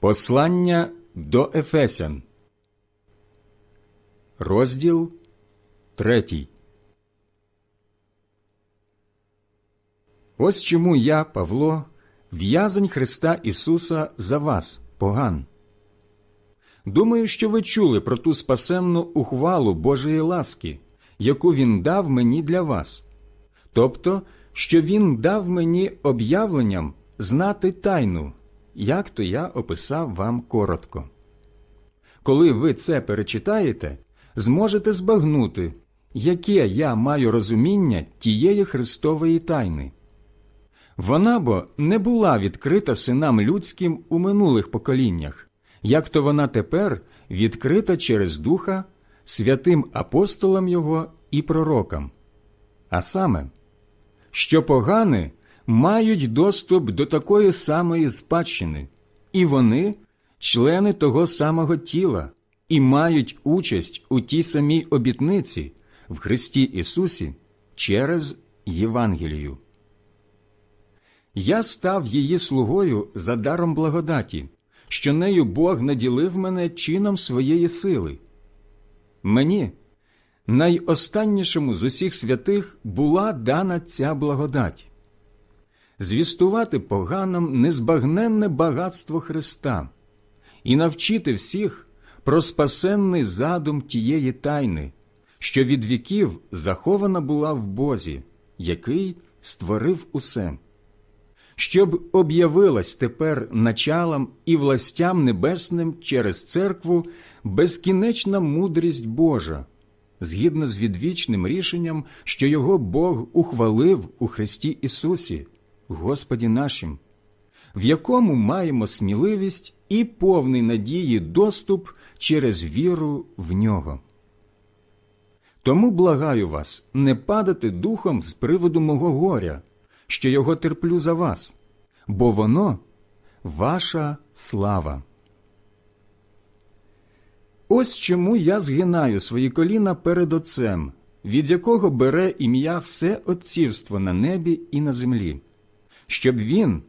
Послання до Ефесян, розділ третій. Ось чому я, Павло, в'язень Христа Ісуса за вас, поган. Думаю, що ви чули про ту спасенну ухвалу Божої ласки, яку Він дав мені для вас, тобто, що Він дав мені об'явленням знати тайну, як то я описав вам коротко. Коли ви це перечитаєте, зможете збагнути, яке я маю розуміння тієї Христової тайни. Вона бо не була відкрита синам людським у минулих поколіннях, як то вона тепер відкрита через Духа святим апостолам Його і пророкам. А саме, що погани мають доступ до такої самої спадщини, і вони члени того самого тіла, і мають участь у тій самій обітниці в Христі Ісусі через Євангелію. Я став її слугою за даром благодаті, що нею Бог наділив мене чином своєї сили. Мені, найостаннішому з усіх святих, була дана ця благодать звістувати поганам незбагненне багатство Христа і навчити всіх про спасенний задум тієї тайни, що від віків захована була в Бозі, який створив усе. Щоб об'явилась тепер началам і властям небесним через церкву безкінечна мудрість Божа, згідно з відвічним рішенням, що його Бог ухвалив у Христі Ісусі, Господі нашим, в якому маємо сміливість і повний надії доступ через віру в нього. Тому благаю вас не падати духом з приводу мого горя що його терплю за вас, бо воно ваша слава. Ось чому я згинаю свої коліна перед Отцем, від якого бере ім'я все отцівство на небі і на землі, щоб він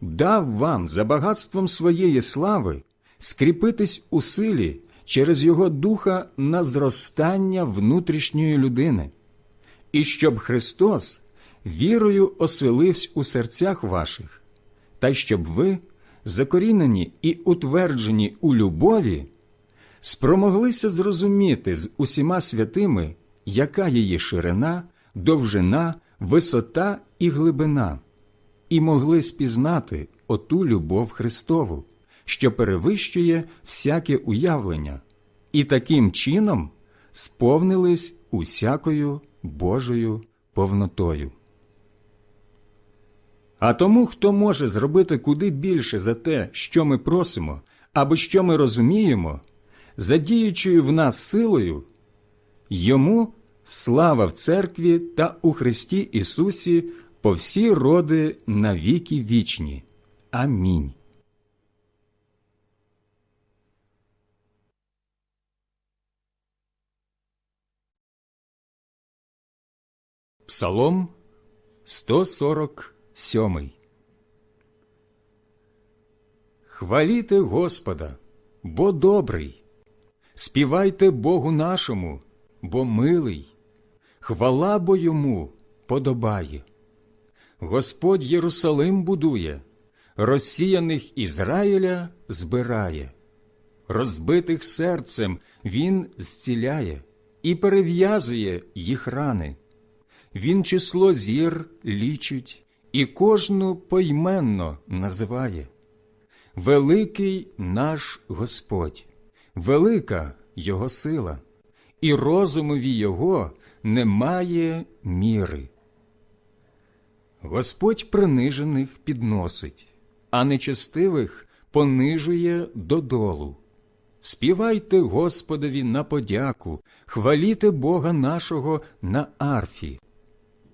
дав вам за багатством своєї слави скріпитись у силі через його духа на зростання внутрішньої людини, і щоб Христос вірою оселився у серцях ваших, та й щоб ви, закорінені і утверджені у любові, спромоглися зрозуміти з усіма святими, яка її ширина, довжина, висота і глибина, і могли спізнати оту любов Христову, що перевищує всяке уявлення, і таким чином сповнились усякою Божою повнотою. А тому, хто може зробити куди більше за те, що ми просимо, або що ми розуміємо, задіючою в нас силою, йому слава в церкві та у Христі Ісусі по всі роди навіки вічні. Амінь. Псалом 147 Хваліте Господа, бо добрий. Співайте Богу нашому, бо милий. Хвала бо йому подобає. Господь Єрусалим будує, розсіяних Ізраїля збирає, розбитих серцем Він зціляє і перев'язує їх рани. Він число зір лічить і кожну пойменно називає. Великий наш Господь, велика Його сила, і розумові Його немає міри. Господь принижених підносить, а нечестивих понижує додолу. Співайте Господові на подяку, хваліте Бога нашого на арфі.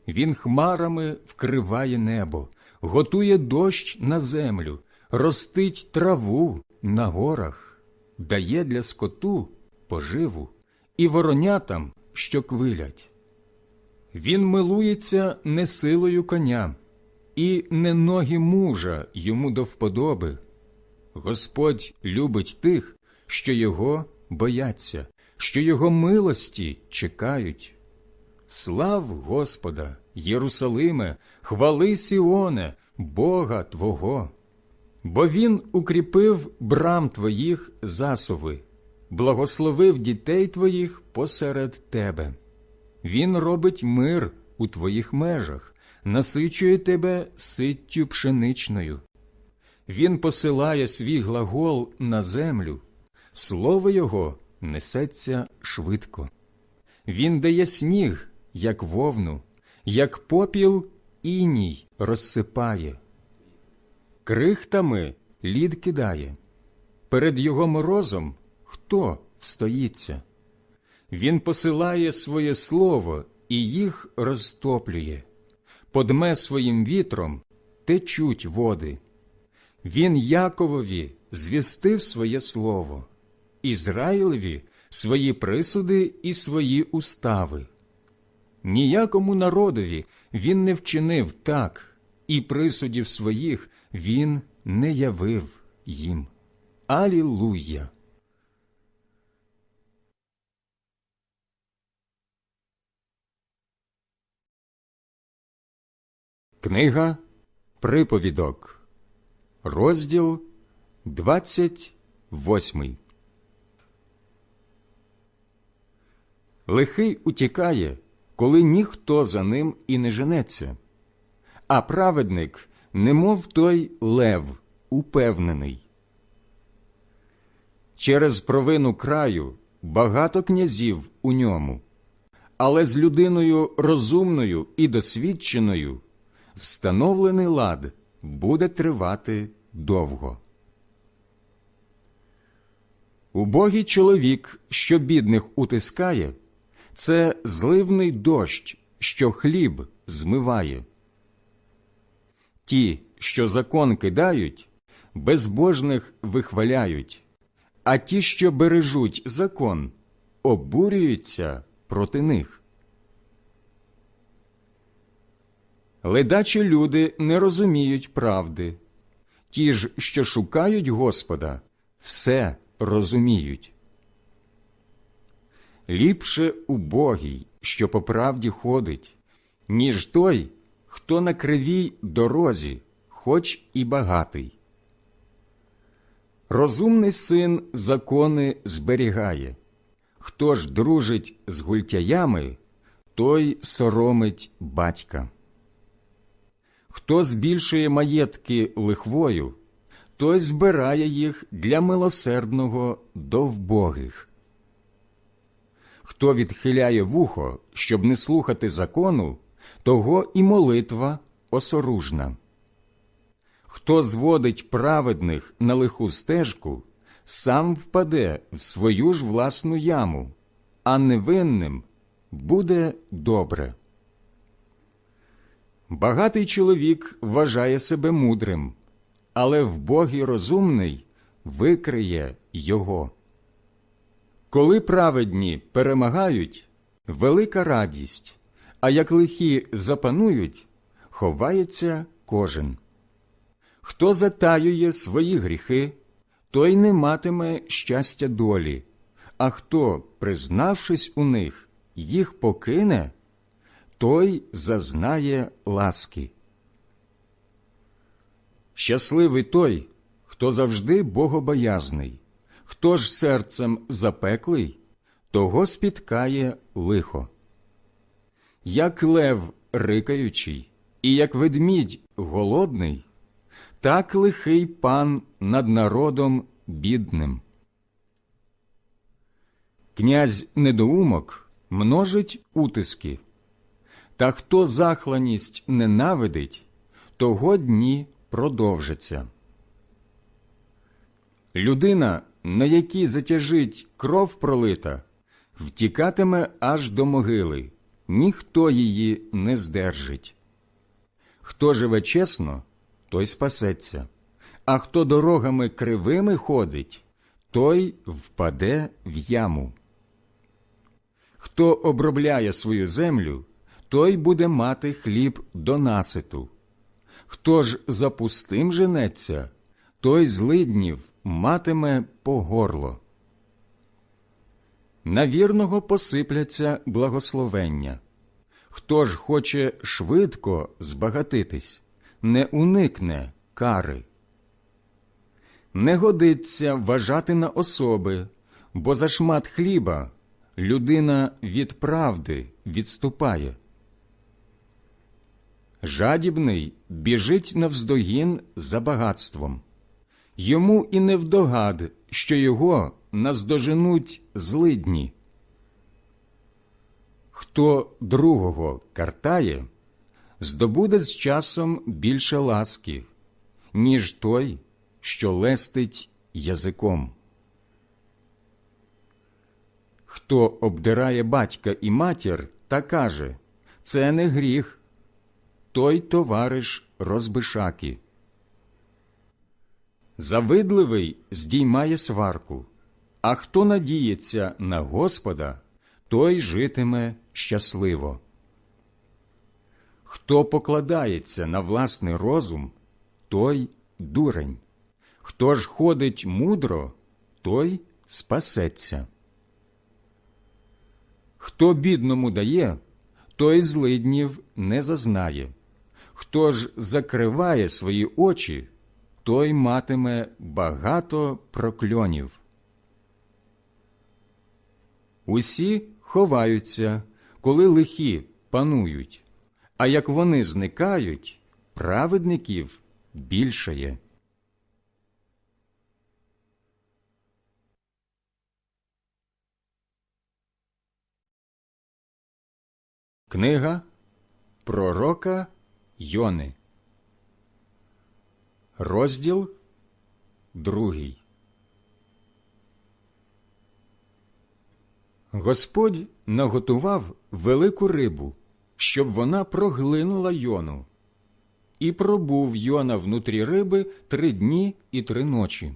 Він хмарами вкриває небо, готує дощ на землю, ростить траву на горах, дає для скоту поживу і воронятам, що квилять. Він милується не силою коня, і не ноги мужа йому до вподоби. Господь любить тих, що його бояться, що його милості чекають. Слав Господа, Єрусалиме, хвали Сіоне, Бога Твого. Бо Він укріпив брам твоїх засови, благословив дітей твоїх посеред тебе. Він робить мир у твоїх межах, насичує тебе ситтю пшеничною. Він посилає свій глагол на землю, слово його несеться швидко. Він дає сніг, як вовну, як попіл іній розсипає. Крихтами лід кидає. Перед його морозом хто встоїться? Він посилає своє слово і їх розтоплює, подме своїм вітром течуть води. Він Яковові звістив своє слово, Ізраїлеві свої присуди і свої устави. Ніякому народові він не вчинив так, і присудів своїх він не явив їм. Алілуя! Книга Приповідок, розділ 28 Лихий утікає, коли ніхто за ним і не женеться, а праведник, немов той лев, упевнений. Через провину краю багато князів у ньому, але з людиною розумною і досвідченою встановлений лад буде тривати довго. Убогий чоловік, що бідних утискає, це зливний дощ, що хліб змиває. Ті, що закон кидають, безбожних вихваляють, а ті, що бережуть закон, обурюються проти них. Ледачі люди не розуміють правди, ті ж, що шукають Господа, все розуміють. Ліпше убогий, що по правді ходить, ніж той, хто на кривій дорозі, хоч і багатий. Розумний син закони зберігає. Хто ж дружить з гультяями, той соромить батька. Хто збільшує маєтки лихвою, той збирає їх для милосердного до вбогих. Хто відхиляє вухо, щоб не слухати закону, того і молитва осоружна. Хто зводить праведних на лиху стежку, сам впаде в свою ж власну яму, а невинним буде добре. Багатий чоловік вважає себе мудрим, але вбогий розумний викриє його. Коли праведні перемагають, велика радість, а як лихі запанують, ховається кожен. Хто затаює свої гріхи, той не матиме щастя долі, а хто, признавшись у них, їх покине, той зазнає ласки. Щасливий той, хто завжди богобоязний, хто ж серцем запеклий, того спіткає лихо. Як лев рикаючий, і як ведмідь голодний, так лихий пан над народом бідним. Князь недоумок множить утиски, та хто захланість ненавидить, того дні продовжаться. Людина, на якій затяжить кров пролита, втікатиме аж до могили, ніхто її не здержить. Хто живе чесно, той спасеться, а хто дорогами кривими ходить, той впаде в яму. Хто обробляє свою землю, той буде мати хліб до наситу. Хто ж за пустим женеться, той злиднів матиме по горло. На вірного посипляться благословення. Хто ж хоче швидко збагатитись, не уникне кари. Не годиться вважати на особи, бо за шмат хліба людина від правди відступає. Жадібний біжить навздогін за багатством. Йому і не вдогад, що його наздоженуть злидні. Хто другого картає, здобуде з часом більше ласки, ніж той, що лестить язиком. Хто обдирає батька і матір та каже це не гріх, той товариш розбишаки. Завидливий здіймає сварку, а хто надіється на Господа, той житиме щасливо. Хто покладається на власний розум, той дурень. Хто ж ходить мудро, той спасеться. Хто бідному дає, той злиднів не зазнає. Хто ж закриває свої очі, той матиме багато прокльонів. Усі ховаються, коли лихі панують, а як вони зникають, праведників більшає. Книга Пророка Йони, розділ другий. Господь наготував велику рибу, щоб вона проглинула йону, і пробув йона внутрі риби три дні і три ночі.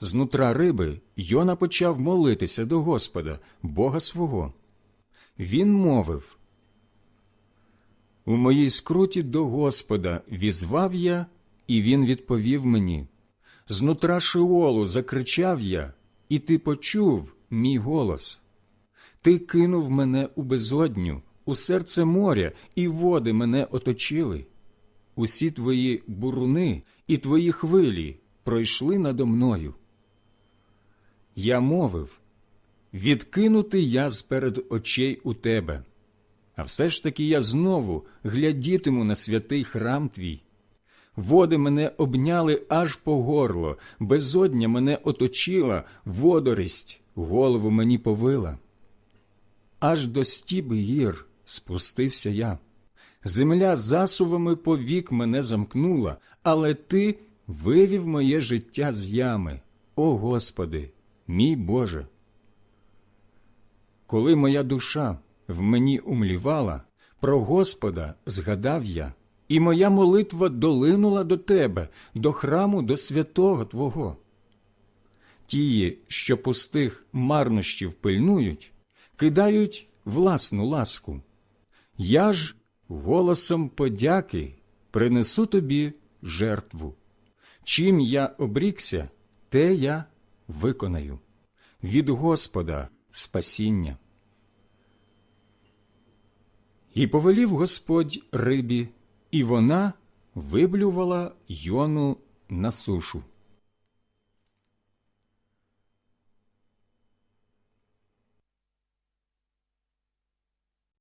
Знутра риби Йона почав молитися до Господа, Бога свого. Він мовив У моїй скруті до Господа візвав я, і він відповів мені. Знутра Шиолу закричав я, і ти почув мій голос. Ти кинув мене у безодню, у серце моря, і води мене оточили. Усі твої буруни і твої хвилі пройшли надо мною. Я мовив відкинути я сперед очей у тебе, а все ж таки я знову глядітиму на святий храм твій. Води мене обняли аж по горло, безодня мене оточила, водорість голову мені повила. Аж до стіби гір спустився я. Земля засувами повік мене замкнула, але ти вивів моє життя з ями, о Господи, мій Боже. Коли моя душа в мені умлівала, про Господа згадав я, і моя молитва долинула до Тебе, до храму, до святого Твого. Тії, що пустих марнощів пильнують, кидають власну ласку. Я ж голосом подяки принесу тобі жертву. Чим я обрікся, те я виконаю. Від Господа спасіння. І повелів Господь рибі, і вона виблювала йону на сушу.